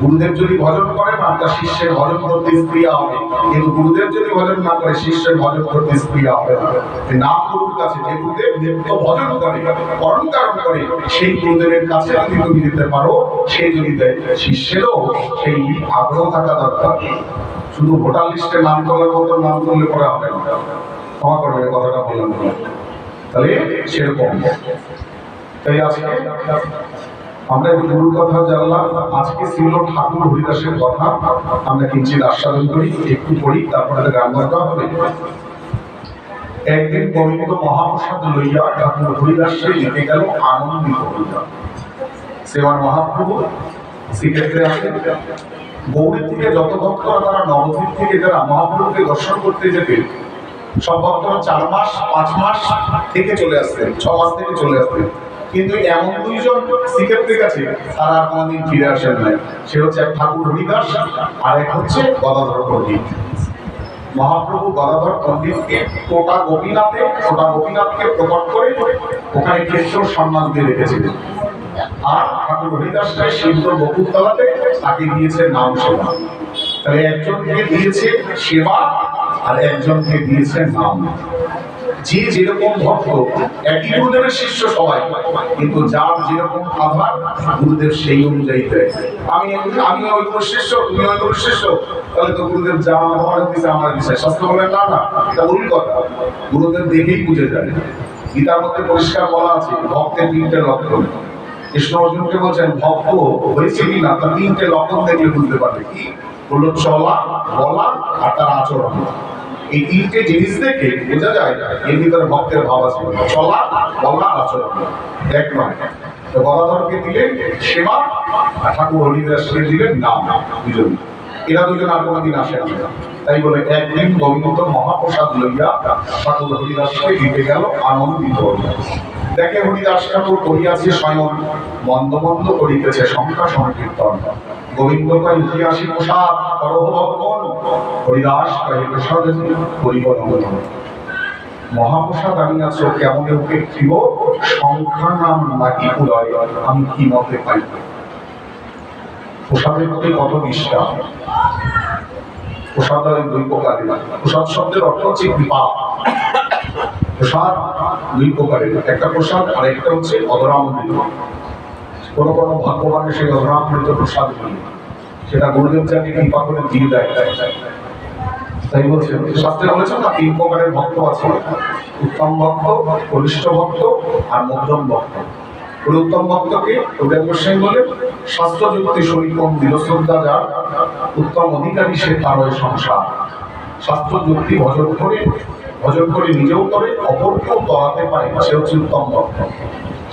গুরুদেব যদি ভজন করে তার শিষ্যের ভজন করতে হবে। কিন্তু গুরুদেব যদি ভজন না করে, শিষ্যের ভজন করতে হবে নাম গুরুর কাছে যে গুরুদেব নিত্য ভজন করে করে, সেই গুরুদেবের কাছে তুমি দিতে পারো যদি দেয় শিষ্যেরও সেই আগ্রহ থাকা দরকার। শুধু ভোটার লিস্টে নাম তোলার মতো নাম তুললে পরে হবে না ক্ষমা করবে কথাটা বললাম। তাহলে সেরকম। তাই আজকে আমরা একটু গুরুর কথা জানলাম, আজকে ছিল ঠাকুর হরিদাসের কথা। আমরা কিঞ্চিত আস্বাদন করি, একটু পড়ি, তারপরে গান গাওয়া হবে। একদিন গোবিন্দ মহাপ্রসাদ লইয়া ঠাকুর হরিদাসে লিখে গেল আনন্দিত হইয়া। সেবার মহাপ্রভু শ্রীক্ষেত্রে আসেন। গৌরী থেকে যত ভক্তরা তারা নবদ্বীপ থেকে যারা মহাপ্রভুকে দর্শন করতে যেতে, সব ভক্তরা চার মাস, পাঁচ মাস থেকে চলে আসতেন, ছ মাস থেকে চলে আসতেন। কিন্তু এমন দুইজন শ্রীক্ষেত্রের কাছে তারা আর কোনোদিন ফিরে আসেন নাই। সে হচ্ছে এক ঠাকুর হরিদাস আর এক হচ্ছে গদাধর পণ্ডিত। মহাপ্রভু গদাধর পণ্ডিতকে কোটা গোপীনাথে কোটা গোপীনাথকে প্রকট করে ওখানে ক্ষেত্র সম্মান দিয়ে রেখেছিলেন। আর শিষ্য সবাই, কিন্তু যার যেরকম আধার, গুরুদেব সেই অনুযায়ী আমি আমি ওই শিষ্য, তুমি ওই শিষ্য, তাহলে তো গুরুদেব যা আমার দিছে। আমার বলেন না না, এটা কথা। গুরুদেব দেখেই বুঝে যায় গীতার মধ্যে পরিষ্কার বলা আছে, ভক্তের তিনটে লক্ষণ কৃষ্ণ অর্জুনকে বলছেন, ভক্ত, হয়েছে কি না? তার তিনটে লক্ষণ দেখলে বুঝতে পারবে কি? বলল চলা, বলা আর তার আচরণ। এই তিনটে জিনিস দেখে বোঝা যায় এর ভিতরে ভক্তের ভাব আছে। চলা, বলা, আচরণ। এক নয় তো গদাধরকে দিলেন সেবা, আর ঠাকুর হরিদাসকে দিলেন নাম দুজন। এরা দুজন আর কোনোদিন আসে না। তাই বলে, একদিন গোবিন্দ মহাপ্রসাদ লইয়া ঠাকুর হরিদাসকে দিতে গেল, আনন্দিত। দেখে হরিদাস ঠাকুর করিয়াছে স্বয়ং মন্দ মন্দ করিতেছে সংখ্যা সংকীর্তন। মহাপ্রসাদ নাম আমি কি মতে পাই প্রসাদের প্রতি কত প্রসাদ প্রসাদ শব্দের অর্থ হচ্ছে কৃপা। প্রসাদ দুই প্রকারের, একটা প্রসাদ আর একটা হচ্ছে অধরামৃত। কোন কোন ভাগ্যবানের সেই অধরামৃত প্রসাদ সেটা গুরুদেব যাকে কৃপা করে দিয়ে দেয়। তাই বলছে শাস্ত্রে বলেছেন না, তিন প্রকারের ভক্ত আছে। উত্তম ভক্ত, কনিষ্ঠ ভক্ত আর মধ্যম ভক্ত। ওই উত্তম ভক্তকে উদয় গোস্বামী বলে শাস্ত্র যুক্তি সৈকম দৃঢ়শ্রদ্ধা যার, উত্তম অধিকারী সে তারই সংসার। শাস্ত্র যুক্তি ভজন করে ভজন করে নিজেও করে অপরকেও তরাতে পারে, সে হচ্ছে উত্তম ভক্ত।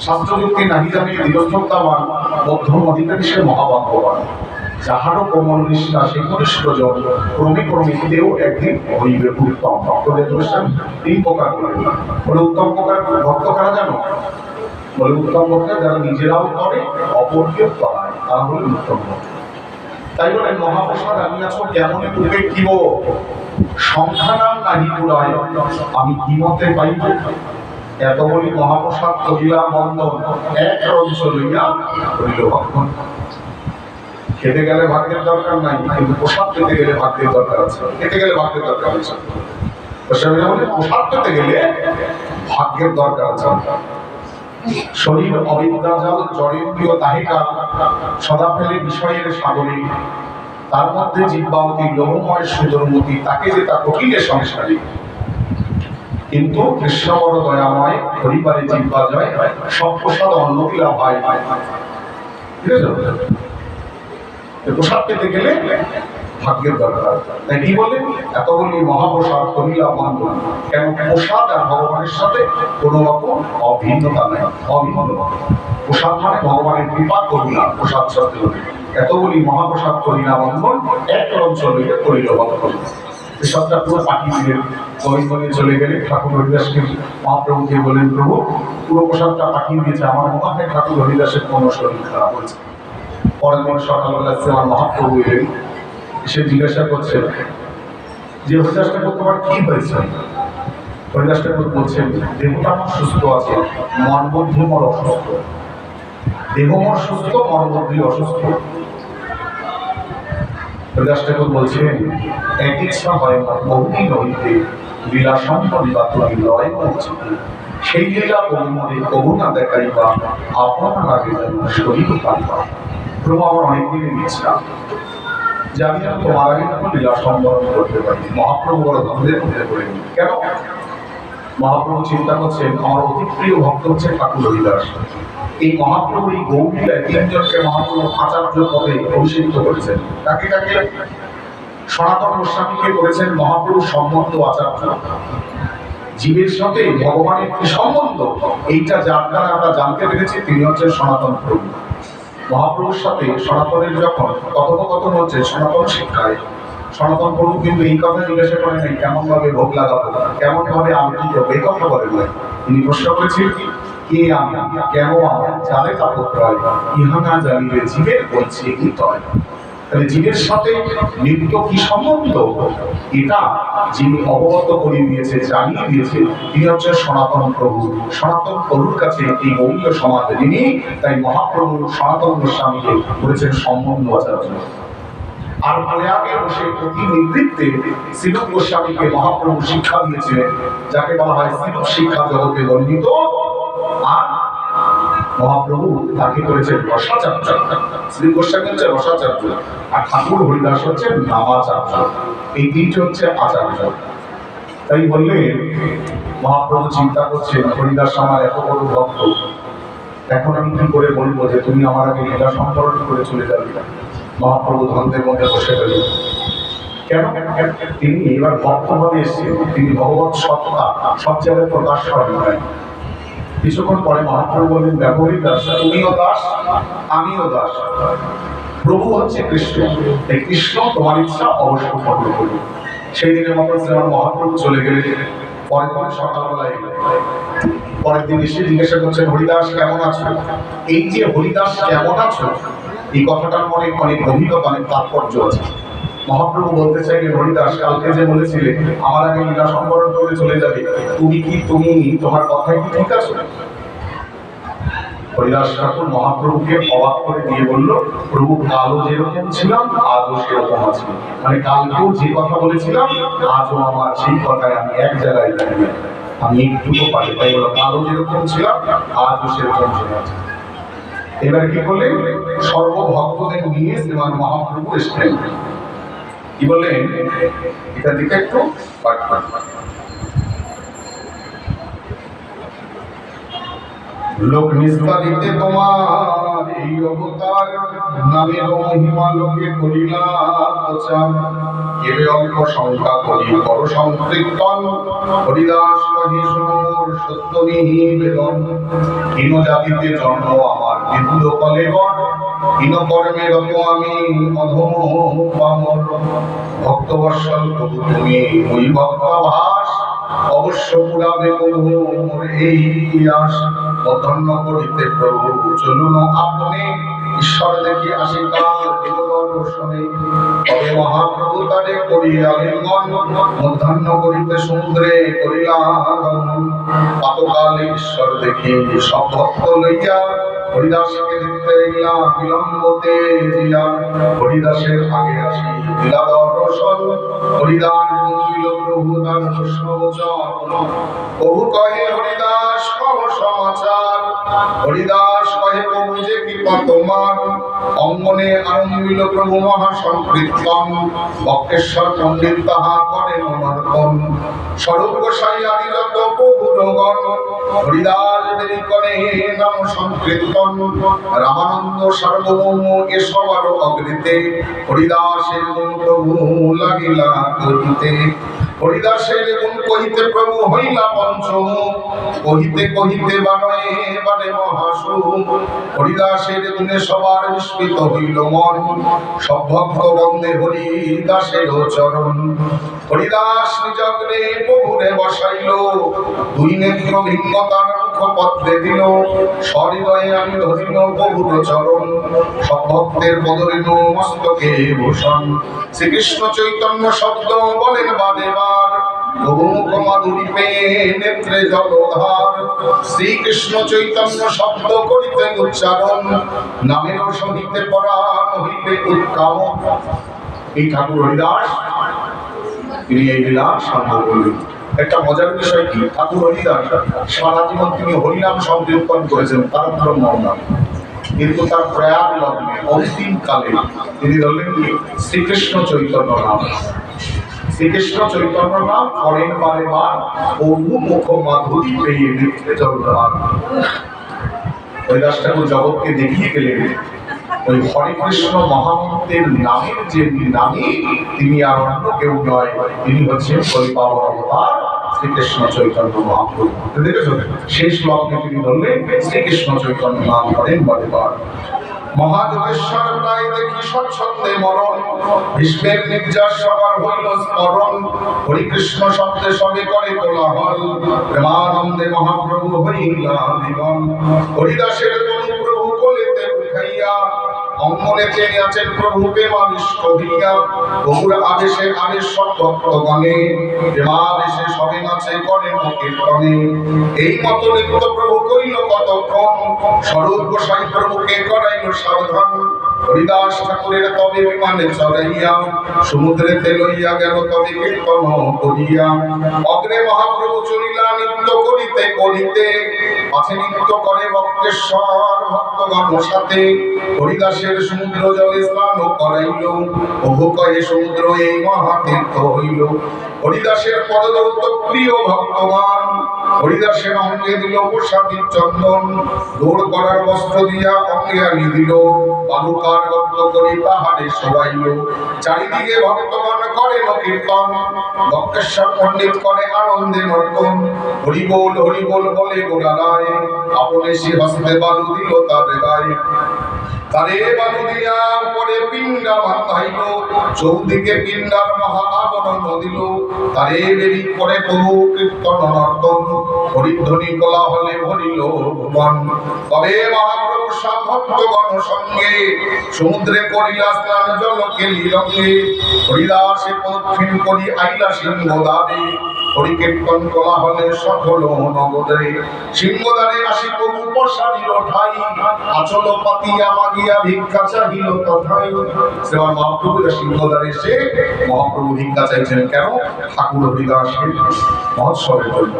শাস্ত্র যুক্তি নাহি জানি দৃঢ়শ্রদ্ধাবান মধ্যম অধিকারী সে মহাভাগ্যবান। যাহারও কোমল নিষ্ঠা, সে কনিষ্ঠ জন, ক্রমে ক্রমে তেও একদিন হইবে উত্তম ভক্তদের গোস্বামী তিন প্রকার করে। বলে, উত্তম প্রকার ভক্ত কারা জানো? বলে, উত্তম ভক্ত যারা নিজেরাও করে, অপরকেও করায়। তারা হলে উত্তম ভক্ত। তাই বলে মহাপ্রসাদ আমি আছো কেমন রূপে কিব আমি কি মতে পাইব। এত বলি মহাপ্রসাদ এক রঞ্চ লইয়া হইল ভক্ষণ খেতে গেলে ভাগ্যের দরকার নাই, কিন্তু প্রসাদ পেতে গেলে ভাগ্যের দরকার আছে। খেতে গেলে ভাগ্যের দরকার আছে। প্রসাদ পেতে গেলে ভাগ্যের দরকার আছে। শরীর অবিদ্যাজাল জড়েন্দ্রীয় তাহিকা, সদা ফেলে বিষয়ের সাগরে। তার মধ্যে জিব্বাবতী লোহময় সুদরমতি তাকে যে তার কঠিনের সংসারী কিন্তু কৃষ্ণ বড় দয়াময় হরিবারে জিব্বা জয় সব প্রসাদ অন্নবিলা হয় ঠিক আছে প্রসাদ পেতে গেলে ভাগ্যের দরকার। তাই কি বলে? এতগুলি মহাপ্রসাদ করিলা মান্য কেন প্রসাদ আর ভগবানের সাথে কোনো রকম অভিন্নতা নেই অভিন্ন প্রসাদ মানে ভগবানের কৃপা, করুণা। প্রসাদ সত্য এতগুলি মহাপ্রসাদ করিলা বন্ধন, এক অঞ্চলে করিল বন্ধন। সবটা পুরো পাঠিয়ে দিলেন গোবিন্দনে চলে গেলে ঠাকুর হরিদাসকে মহাপ্রভুকে বলেন, প্রভু, পুরো প্রসাদটা পাঠিয়ে দিয়েছে, আমার মনে ঠাকুর হরিদাসের কোনো শরীর খারাপ হয়েছে? পরের দিন সকালবেলা আমার মহাপ্রভু এলেন সে জিজ্ঞাসা করছে যে হরিদাস ঠাকুর তোমার কি হয়েছে? হরিদাস ঠাকুর বলছেন দেহটা আমার সুস্থ আছে মন বুদ্ধি মোর অসুস্থ। দেহ মোর সুস্থ মন বুদ্ধি অসুস্থ। হরিদাস ঠাকুর বলছেন এক ইচ্ছা হয় মোর বহুদিন হইতে লীলাসম করিবা তুমি লয় মৌচিতে সেই লীলা বহুমনে কবু না দেখাইবা আপনার আগে যেন শরীর পাইবা প্রভু আমার অনেকদিনের ইচ্ছা। যে আমি যেন তোমার আগে যেন লীলা সম্বরণ করতে পারি। মহাপ্রভু বড় ধন্যের মধ্যে করে কেন? মহাপ্রভু চিন্তা করছেন, আমার অতি প্রিয় ভক্ত হচ্ছে ঠাকুর হরিদাস। এই মহাপ্রভু এই গৌরীলায় তিনজনকে মহাপ্রভু আচার্য পদে অভিষিক্ত করেছেন। তাকে তাকে সনাতন গোস্বামীকে করেছেন মহাপ্রভু সম্বন্ধ আচার্য জীবের সাথে ভগবানের কি সম্বন্ধ? এইটা যার দ্বারা আমরা জানতে পেরেছি, তিনি হচ্ছেন সনাতন প্রভু। মহাপ্রভুর সাথে সনাতনের যখন কথোপকথন হচ্ছে, সনাতন শিক্ষায়, সনাতন প্রভু কিন্তু এই কথা জিজ্ঞাসা করেন কেমন ভাবে ভোগ লাগাবো কেমন ভাবে করব এই কথা বলেন তিনি প্রশ্ন করেছেন কে আমি, কেন জানে তাপত্রয় ইহা না জীবের বলছে কি তয়? তাহলে জীবের সাথে নিত্য কি সম্বন্ধ? এটা যিনি অবগত দিয়েছে, জানিয়ে দিয়েছে, তিনি সনাতন প্রভু। সনাতন প্রভুর কাছে এই সমাজ যিনি, তাই মহাপ্রভু সনাতন গোস্বামীকে করেছেন সম্বন্ধ আর প্রয়াগে বসে অতি নিবৃত্তে গোস্বামীকে মহাপ্রভু শিক্ষা দিয়েছিলেন যাকে বলা হয় শিক্ষা জগতে বর্ণিত মহাপ্রভু তাকে করেছেন রসাচার্য। শ্রী গোস্বামী হচ্ছে রসাচার্য আর ঠাকুর হরিদাস হচ্ছে নামাচার্য। এই তিনটে হচ্ছে আচার্য। তাই বললে, মহাপ্রভু চিন্তা করছেন, হরিদাস আমার এত বড় ভক্ত। এখন আমি কি করে বলব যে তুমি আমার আগে লীলা সম্পর্ক করে চলে যাবে? মহাপ্রভু ধন্দের মধ্যে বসে গেলেন কেন? তিনি এবার ভক্তভাবে এসেছেন। তিনি ভগবত সত্তা সব জায়গায় প্রকাশ করেন কিছুক্ষণ পরে মহাপ্রভু বললেন, ব্যবহৃত দাস, তুমিও দাস, আমিও দাস। প্রভু হচ্ছে কৃষ্ণ। এই কৃষ্ণ তোমার ইচ্ছা অবশ্য পূর্ণ করবে সেই মতো শ্রীমান মহাপ্রভু চলে গেলে পরের দিন সকালবেলায়। পরের দিন এসে জিজ্ঞাসা করছেন, হরিদাস, কেমন আছো? এই যে হরিদাস, কেমন আছো? এই কথাটার মনে অনেক গভীরতা অনেক তাৎপর্য আছে। মহাপ্রভু বলতে চাইলেন হরিদাস কালকে যে বলেছিলে, আমার আগে লীলা সম্বরণ করে চলে যাবে। তুমি কি, তুমি, তোমার কথাই কি ঠিক আছে? হরিদাস ঠাকুর মহাপ্রভুকে অবাক করে দিয়ে বলল, প্রভু, কালও যেরকম ছিলাম, আজও সেরকম আছি। মানে কালকেও যে কথা বলেছিলাম, আজও আমার সেই কথায় আমি এক জায়গায় দাঁড়িয়ে আমি একটুকু পারি তাই বলো কালও যেরকম ছিলাম, আজও সেরকম ছিল এবার কি করলেন? সর্বভক্তদের নিয়ে শ্রীমান মহাপ্রভু এসেছেন। কি বললেন এটা দিকে একটু পাঠ। লোক নিস্তারিতে তোমার এই অবতার নামের মহিমা লোকে করিলা প্রচার। এবে অল্প করি বড় হরিদাস নিবেদন। হীন জাতিতে জন্ম আমার বিপুল কলেবর হীন কর্মে রত আমি অধম পামর। ভক্তবর্ষল প্রভু, তুমি ওই প্রভু মোর করিতে প্রভু। চলুন আপনি ঈশ্বর দেখি তবে মহাপ্রভু তারে করিয়া মধ্যাহ্ন করিতে সমুদ্রে গমন পাতকালে ঈশ্বর দেখি সব ভক্ত লইয়া হরিদাসকে দেখতে সমাচার। হরিদাস কহে, প্রভু যে কৃপা তোমার অঙ্গনে আরম্ভিল প্রভু মহা সংকীর্তন বক্রেশ্বর পণ্ডিত তাহা করেন অনর্পণ। স্বরূপ গোসাই আদিলত প্রভুরগণ হরিদাস রামানন্দ সার্বভৌম এ সবার অগ্রিতে হরিদাসের প্রভু লাগিলা হরিদাসের গুণ কহিতে প্রভু হইলা পঞ্চম? কহিতে কহিতে বানয়ে বানে মহাসু হরিদাসের গুণে সবার বিস্মিত হইল মন। সব ভক্ত বন্দে হরিদাসের চরণ। হরিদাস নিজগ্নে প্রভুরে বসাইল। দুই নেত্র ভিন্ন তার পত্রে দিল, সহৃদয়ে আমি ধরিল বহুর চরণ সব ভক্তের বদলিল মস্তকে ভূষণ। শ্রীকৃষ্ণ চৈতন্য শব্দ বলেন, বারে বার নেত্রে জলধার শ্রীকৃষ্ণ চৈতন্য শব্দ করিতে উচ্চারণ, নামের সহিতে পরাণ উৎকাম। এই ঠাকুর হরিদাস, তিনি এই সাধন করলেন। একটা মজার বিষয় কি? ঠাকুর হরিদাস সারা জীবন তিনি হরিনাম শব্দ উৎপন্ন করেছেন, তার ব্রহ্ম নাম কিন্তু তার প্রয়াগ লগ্নে, অন্তিম কালে তিনি ধরলেন কি? শ্রীকৃষ্ণ চৈতন্য নাম। শ্রীকৃষ্ণ চৈতন্য নাম বহু মুখ মাধুরী পেয়ে ঠাকুর জগৎকে দেখিয়ে গেলেন, ওই হরে কৃষ্ণ মহামন্ত্রের নামের যে নামে তিনি আর অন্য কেউ নয়, তিনি হচ্ছেন ওই পাবন অবতার। শ্রীকৃষ্ণ চৈতন্য মহাপ্রভু। তিনি ধরলেন শ্রীকৃষ্ণ চৈতন্য নাম করেন মরণ। সবার স্মরণ। সবে করে মহাপ্রভু হরিদাসের প্রভু কোলেতে উঠাইয়া অঙ্গনে চেনে আছেন প্রভু মানুষ হইয়া বহুর আদেশে আদেশ সব ভক্তগণে প্রেমাবেশে সবে নাচে করেন কীর্তনে। এই মত প্রভু কইল কতক্ষণ? স্বরূপ গোসাই প্রভুকে করাইল সাবধান। হরিদাস ঠাকুরের তবে বিমানে চড়াইয়া সমুদ্রেতে লইয়া গেল তবে কীর্তন করিয়া। অগ্রে মহাপ্রভু চলিলা, নিত্য করিতে করিতে আছে নিত্য করে বক্রেশ্বর ভক্তগণ সাথে। হরিদাসের সমুদ্র জলে স্নান করাইল, ওহ কয়ে সমুদ্র এই মহাতীর্থ হইল। হরিদাসের পদদৌত প্রিয় ভক্তগণ হরিদাসের অঙ্গে দিল, প্রসাদী চন্দন দৌড় করার বস্ত্র দিয়া অঙ্গে আনি দিল। বালুকার গর্ত করি পাহাড়ে সবাইল চারিদিকে ভক্তগণ করেন কীর্তন বক্রেশ্বর পণ্ডিত করে আনন্দে নর্তন। হরিবোল হরিবোল হরি বল বলে গোড়ালায় আপনে সে হস্তে বালু দিল তার গায়ে তারে দিয়া উপরে পিণ্ডা বান্ধাইল চৌদিকে পিণ্ডার তারে করে প্রভু কীর্তন নর্তন, হরিধ্বনি কলা হলে ভরিল ভুবন। তবে মহাপ্রভু ভক্তগণ সঙ্গে সমুদ্রে করিলা স্নান জল কেলি রঙে হরিদাসে প্রদক্ষিণ করি আইলা সিংহ দ্বারে হরি কীর্তন কলা হলে সফল নগরে সিংহদ্বারে আসি প্রভু প্রসাদিল ঠাই। আচল পাতিয়া মাগিয়া ভিক্ষা চাহিল তথাই। শ্রীমান সিংহদ্বারে এসে মহাপ্রভু ভিক্ষা চাইছেন, কেন? ঠাকুর হরিদাসের মহোৎসবের জন্য।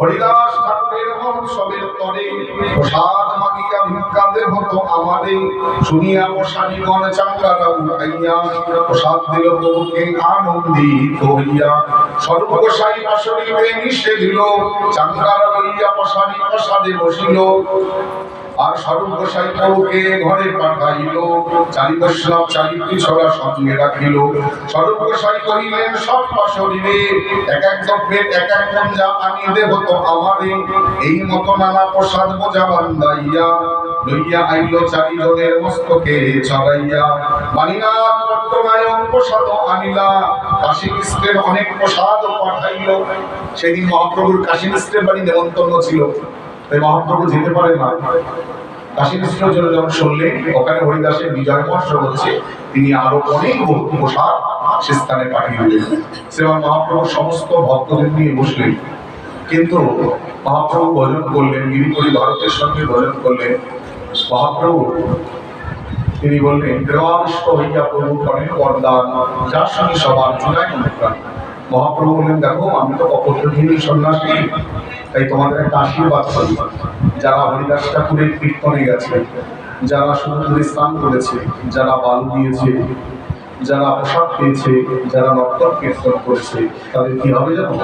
হরিদাস ঠাকুরের মহোৎসবের তরে প্রসাদ মাগিয়া ভিক্ষা দেহ তো আমারে। শুনিয়া মশানিগণ চাঙ্গারা উঠাইয়া প্রসাদ দিল প্রভুকে আনন্দিত হইয়া। স্বরূপ গোসাই নিষে দিল চাঙ্গারা লইয়া প্রসাদি প্রসাদে বসিল। আর স্বরূপ গোসাই প্রভুকে ঘরে পাঠাইল চারি বৈষ্ণব চারি পিছলা সঙ্গে রাখিল। স্বরূপ গোসাই কহিলেন, সব শরীরে এক এক দ্রব্যের এক এক পঞ্জা আমি দেব তো আমারে। এই মতো নানা প্রসাদ বোঝা বান্ধাইয়া, লইয়া আইল চারিজনের মস্তকে চড়াইয়া মানিনাথ পট্টনায়ক প্রসাদ আনিলা কাশী মিশ্রের অনেক প্রসাদ পাঠাইল। সেদিন মহাপ্রভুর কাশী মিশ্রের বাড়ি নেমন্তন্ন ছিল। তাই মহাপ্রভু যেতে পারেন না। কাশী মিশ্রের জন্য যখন শুনলেন ওখানে হরিদাসের বিজয় মহোৎসব হচ্ছে তিনি আরও অনেক বহু প্রসাদ সে স্থানে পাঠিয়ে দিলেন সেবার মহাপ্রভু সমস্ত ভক্তদের নিয়ে বসলেন। কিন্তু মহাপ্রভু ভজন করলেন গিরিপরি ভারতের সঙ্গে ভজন করলেন। মহাপ্রভু তিনি বললেন প্রেমাবিষ্ট হইয়া প্রভু করেন বরদান, যার সঙ্গে সবার জুড়াই অনুপ্রাণ মহাপ্রভু বললেন, দেখো, আমি তো অপরদিনী সন্ন্যাসী। তাই তোমাদের একটা আশীর্বাদ করি। যারা হরিদাস ঠাকুরের কীর্তনে গেছে, যারা সমুদ্রে স্নান করেছে, যারা বালু দিয়েছে, যারা প্রসাদ পেয়েছে, যারা নক্তর কীর্তন করেছে, তাদের কি হবে জানো?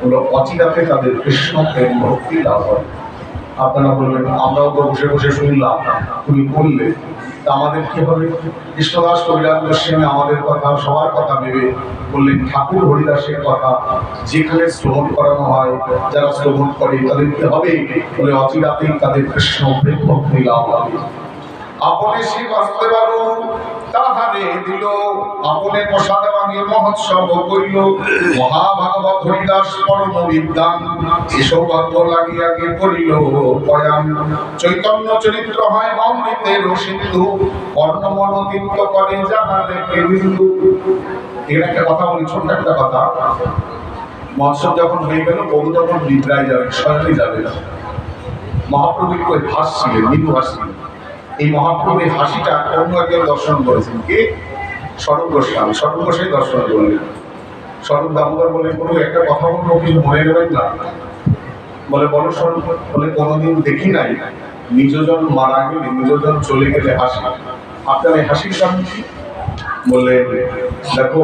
হলো অচিরাতে তাদের কৃষ্ণ প্রেম, ভক্তি লাভ হয় আপনারা বলবেন, আমরাও তো বসে বসে শুনলাম। তুমি বললে আমাদের কি হবে? কৃষ্ণদাস কবিরাজ গোস্বামী আমাদের কথা, সবার কথা ভেবে বললেন, ঠাকুর হরিদাসের কথা, যেখানে শ্রবণ করানো হয়, যারা শ্রবণ করে, তাদের কি হবে? বলে অচিরাতেই তাদের কৃষ্ণ ভক্তি লাভ হবে। আপনি সে বাঁচতে তাহারে দিল। আপনে প্রসাদ বানিয়ে মহোৎসব করিল। মহাভাগবত হরিদাস পরম বিদ্যান সৌভাগ্য লাগিয়াকে করিল বয়ান। চৈতন্য চরিত্র হয় অমৃতের সিন্ধু কর্ণমন তৃপ্ত করে যাহারে বিন্দু। এর একটা কথা বলি, ছোট্ট একটা কথা। মৎসব যখন হয়ে গেল, বধু তখন নিদ্রায় যাবে স্বয়ংই যাবে মহাপ্রভু কই? হাসছিলেন মৃদু হাসছিলেন এই মহাপ্রভুর হাসিটা অন্য একজন দর্শন করেছেন কে? স্বরূপ গোস্বামী। স্বরূপ গোস্বামী দর্শন করলেন। স্বরূপ দামোদর বলে প্রভু একটা কথা বলব, কিছু মনে নেবেন না? বলে, বলো স্বরূপ, বলে, কোনোদিন দেখি নাই। নিজজন মারা গেলে, নিজজন চলে গেলে হাসি। আপনার এই হাসির কারণ কি? বললে দেখো,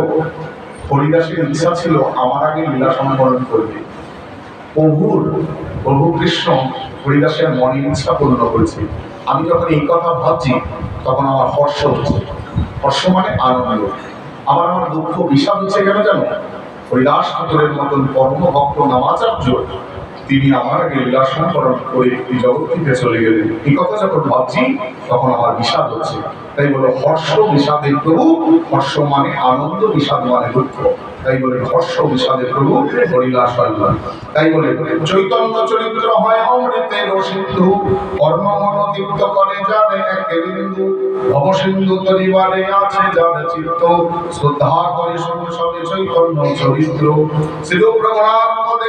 হরিদাসের ইচ্ছা ছিল আমার আগে লীলা সম্বরণ করবে প্রভুর, প্রভু কৃষ্ণ হরিদাসের মনে ইচ্ছা পূর্ণ করেছে। আমি যখন এই কথা ভাবছি, তখন আমার হর্ষ হচ্ছে হর্ষ মানে আনন্দ। আমার আমার দুঃখ বিষাদ হচ্ছে কেন জানো? হরিদাস ঠাকুরের মতন পরম ভক্ত নামাচার্য তিনি আমার আগে লীলা সম্পরণ করে এই জগৎ থেকে চলে গেলেন। এই কথা যখন ভাবছি, তখন আমার বিষাদ হচ্ছে। তাই বলে হর্ষ বিষাদের প্রভু, হর্ষ মানে আনন্দ, বিষাদ মানে দুঃখ। তাই বলে হর্ষ বিষাদের প্রভু হরিদাস হরিদাস তাই বলে চৈতন্য চরিত্র হয় অমৃতের সিন্ধু। কর্ম মন তৃপ্ত করে যাবে একে বিন্দু। ভব সিন্ধু তরিবারে আছে যাবে চিত্ত। শ্রদ্ধা করে সংসদে চৈতন্য চরিত্র। শিল প্রভুরাম যে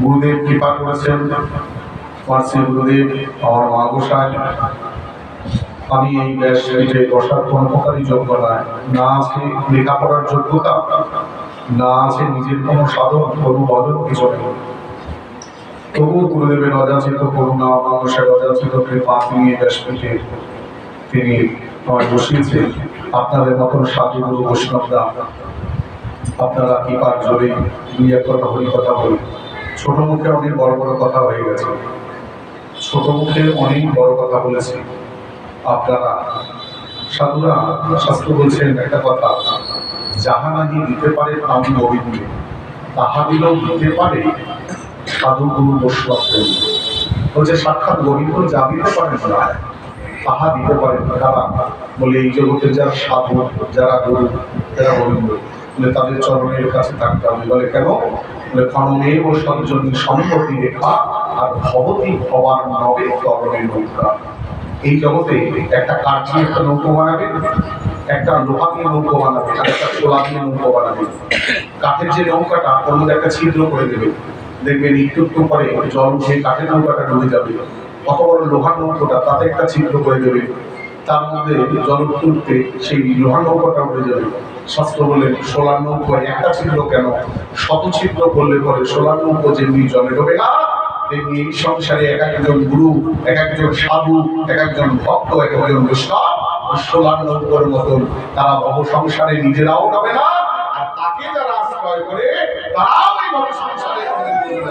গুরুদেব কৃপা করেছেন গুরুদেব, আমার মা গোসাই, আমি এই ব্যাসপীঠে বসার কোনো প্রকারই যোগ্য নয়। না আছে লেখাপড়ার যোগ্যতা, না আছে নিজের কোনো সাধন কোনো বদল কিছু। নেই তবু গুরুদেবের অযাচিত করুণা মানুষের অযাচিত কৃপা তিনি এই ব্যাসপীঠে তিনি আমায় বসিয়েছে আপনাদের মতন সাধু গুরু বৈষ্ণবরা, আপনারা কৃপার জোরে দুই এক কথা হরি কথা বলি ছোট মুখে অনেক বড় বড় কথা হয়ে গেছে। ছোট মুখে অনেক বড় কথা বলেছি। আপনারা সাধুরা, শাস্ত্র বলছেন একটা কথা, যাহা নাহি দিতে পারে আমি গোবিন্দ তাহা দিলেও দিতে পারে সাধু গুরু বৈষ্ণব। বলছে সাক্ষাৎ গরিব যা দিতে পারেন না তাহা দিতে পারেন কারা বলে, এই জগতে যারা সাধু, যারা গুরু, যারা গোবিন্দ, বলে তাদের চরণের কাছে থাকতে হবে। বলে, কেন? বলে কারণে ও সজ্জনী সম্পত্তি রেখা আর ভবতী ভবার নবে তরণের নৌকা এই জগতে একটা কাঠ একটা নৌকো বানাবে, একটা লোহা দিয়ে নৌকো বানাবে, আর একটা সোলা দিয়ে নৌকো বানাবে। কাঠের যে নৌকাটা, ওর মধ্যে একটা ছিদ্র করে দেবে। দেখবেন একটু পরে জল উঠে কাঠের নৌকাটা ডুবে যাবে। কত বড় লোহার নৌকোটা তাতে একটা ছিদ্র করে দেবে তার মধ্যে জল তুলতে সেই লোহার নৌকাটা উঠে যাবে। শাস্ত্র বলে, সোলার নৌকো একটা ছিদ্র কেন? শত ছিদ্র করলে পরে সোলার নৌকো যেমনি জলে ডোবে না, তেমনি এই সংসারে এক একজন গুরু, এক একজন সাধু, এক একজন ভক্ত এক একজন বৈষ্ণব সোলার নৌকোর মতন তারা ভব সংসারে নিজেরাও ডবে না, আর তাকে যারা আশ্রয় করে, তারাও এই ভব সংসারে কোনোদিন ডুবে যায় না।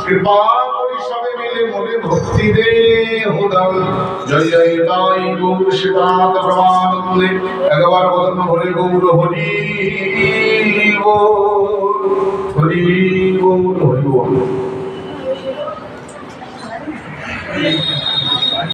কৃপা করি মিলে মনে ভক্তি দে হুদম জয় জয়, তাই গৌর শিবানাথ প্রমানন্দে একবার বদন ভরে গৌর, হরি হরি বল, হরি